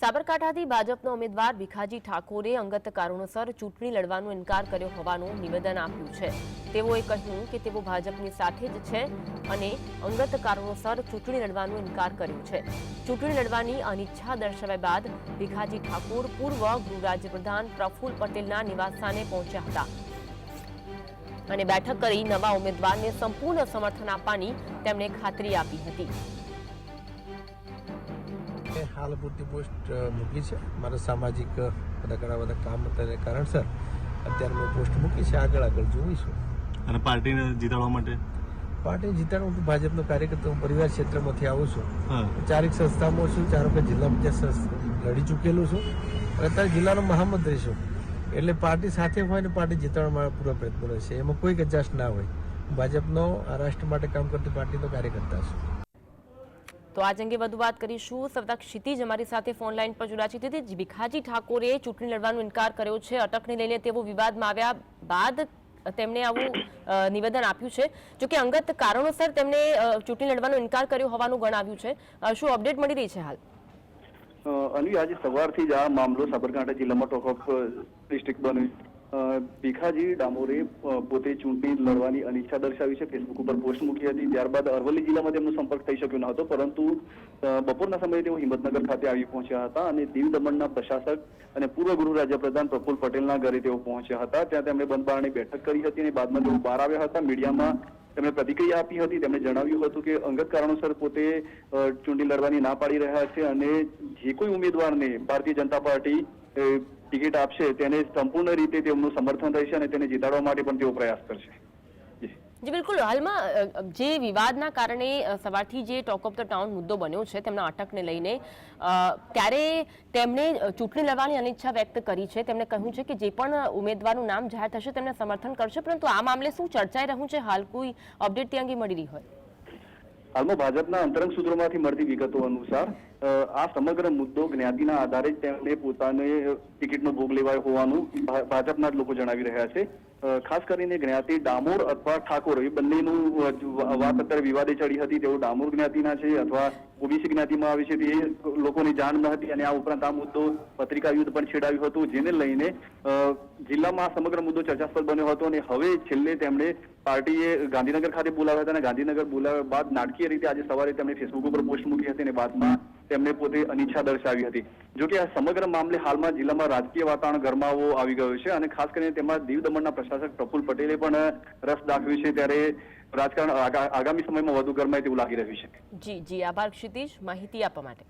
સાબરકાંઠાથી ભાજપનો ઉમેદવાર ભીખાજી ઠાકોરે અંગત કારણોસર ચૂંટણી લડવાનો ઇનકાર કર્યો હોવાનું નિવેદન આપ્યું છે. તેઓએ કહ્યું કે તેઓ ભાજપની સાથે જ છે અને અંગત કારણોસર ચૂંટણી લડવાનો ઇનકાર કર્યો છે. ચૂંટણી લડવાની અનિચ્છા દર્શાવ્યા બાદ ભીખાજી ઠાકોર પૂર્વ ગૃહ રાજ્યપ્રધાન પ્રફુલ્લ પટેલના નિવાસસ્થાને પહોંચ્યા હતા. અને બેઠક કરી નવા ઉમેદવારને સંપૂર્ણ સમર્થન આપવાની તેમણે ખાતરી આપી હતી. હાલ પૂરતી પોસ્ટ મૂકી છે. મારા સામાજિક બધા ઘણા બધા કામ હતા કારણસર અત્યારે મેં પોસ્ટ મૂકી છે. આગળ આગળ જોઈશું. અને પાર્ટીને જીતાડવા માટે? પાર્ટી જીતાડું હું ભાજપનો કાર્યકર્તા હું પરિવાર ક્ષેત્રમાંથી આવું છું. હા. ચારેક સંસ્થામાં છું. ચાર વખત જિલ્લા પંચાયત લડી ચૂકેલું છું. અને અત્યારે જિલ્લાનો મહામંત્રી છું. એટલે પાર્ટી સાથે હોય ને પાર્ટી જીતાડવા માટે પૂરો પ્રયત્ન રહેશે. એમાં કોઈ કચાશ ના હોય. ભાજપનો આ રાષ્ટ્ર માટે કામ કરતી પાર્ટીનો કાર્યકર્તા છું. તો આજ અંગે વધુ વાત કરીશું. સવતા ક્ષિતિજ અમારી સાથે ફોન લાઈન પર જોડાયા છે. તેથી ભીખાજી ઠાકોરે ચૂંટણી લડવાનો ઇનકાર કર્યો છે. અટકને લઈને તેઓ વિવાદમાં આવ્યા બાદ તેમણે આવું નિવેદન આપ્યું છે. જો કે અંગત કારણોસર તેમણે ચૂંટણી લડવાનો ઇનકાર કર્યો હોવાનું ગણાવ્યું છે. શું અપડેટ મળી રહી છે હાલ? અનવી આજે સવારથી જ આ મામલો સાબરકાંઠા જિલ્લામાં ટોક ઓફ ડિસ્ટ્રિક્ટ બન્યો ભીખાજી ડામોરે પોતે ચૂંટણી લડવાની અનિચ્છા દર્શાવી છે. ફેસબુક ઉપર પોસ્ટ મૂકી હતી. ત્યારબાદ અરવલ્લી જિલ્લામાં તેમનો સંપર્ક થઈ શક્યો ન હતો, પરંતુ બપોરના સમયે તેઓ હિંમતનગર ખાતે આવી પહોંચ્યા હતા અને દીવ દમણના પ્રશાસક અને પૂર્વ ગૃહ રાજ્યપ્રધાન પ્રફુલ પટેલના ઘરે તેઓ પહોંચ્યા હતા. ત્યાં તેમણે બંધબારણી બેઠક કરી હતી અને બાદમાં તેઓ બહાર આવ્યા હતા. મીડિયામાં તેમણે પ્રતિક્રિયા આપી હતી. તેમણે જણાવ્યું હતું કે અંગત કારણોસર પોતે ચૂંટણી લડવાની ના પાડી રહ્યા છે અને જે કોઈ ઉમેદવારને ભારતીય જનતા પાર્ટી ટિકિટ આપશે, તેને સંપૂર્ણ રીતે તેમનું સમર્થન રહેશે અને તેને જીતાડવા માટે પણ તેઓ પ્રયાસ કરશે. જી. બિલકુલ. હાલમાં જે વિવાદના કારણે સવારથી જે ટોક ઓફ ધ ટાઉન મુદ્દો બન્યો છે, તેમના અટકને લઈને ત્યારે તેમણે ચૂંટણી લડવાની અનિચ્છા વ્યક્ત કરી છે. તેમણે કહ્યું છે કે જે પણ ઉમેદવારનું નામ જાહેર થશે, તેમને સમર્થન કરશે. પરંતુ આ મામલે શું ચર્ચાઈ રહ્યું છે? હાલ કોઈ અપડેટ તે અંગે મળી રહી હોય. હાલમાં ભાજપના અંતરંગ સૂત્રોમાંથી મળતી વિગતો અનુસાર આ સમગ્ર મુદ્દો જ્ઞાતિના આધારે જ તેમને પોતાને ટિકિટનો ભોગ લેવાયો હોવાનું ભાજપના જ લોકો જણાવી રહ્યા છે. ખાસ કરીને જ્ઞાતિ ડામોર અથવા ઠાકોર, એ બંનેનું વાત અત્યારે વિવાદે ચડી હતી. તેઓ ડામોર જ્ઞાતિના છે અથવા ઓબીસી જ્ઞાતિમાં આવે છે તે લોકોની જાણ ન હતી અને આ ઉપરાંત આ મુદ્દો પત્રિકા યુદ્ધ પણ છેડાયું હતું, જેને લઈને જિલ્લામાં સમગ્ર મુદ્દો ચર્ચાસ્પદ બન્યો હતો અને હવે છેલ્લે તેમણે પાર્ટીએ ગાંધીનગર ખાતે બોલાવ્યા હતા અને ગાંધીનગર બોલાવ્યા બાદ નાટકીય રીતે આજે સવારે તેમણે ફેસબુક ઉપર પોસ્ટ મૂકી હતી અને બાદમાં તેમણે પોતે અનિચ્છા દર્શાવી હતી. જો કે આ સમગ્ર મામલે હાલમાં જિલ્લામાં રાજકીય વાતાવરણ ગરમાવો આવી ગયો છે અને ખાસ કરીને તેમાં દીવ દમણના પ્રશાસક પ્રફુલ પટેલે પણ રસ દાખવ્યું છે ત્યારે રાજકારણ આગામી સમયમાં વધુ ગરમાય તેવું લાગી રહ્યું છે. જી જી. આભાર ક્ષિતિજ. માહિતી આપવા માટે.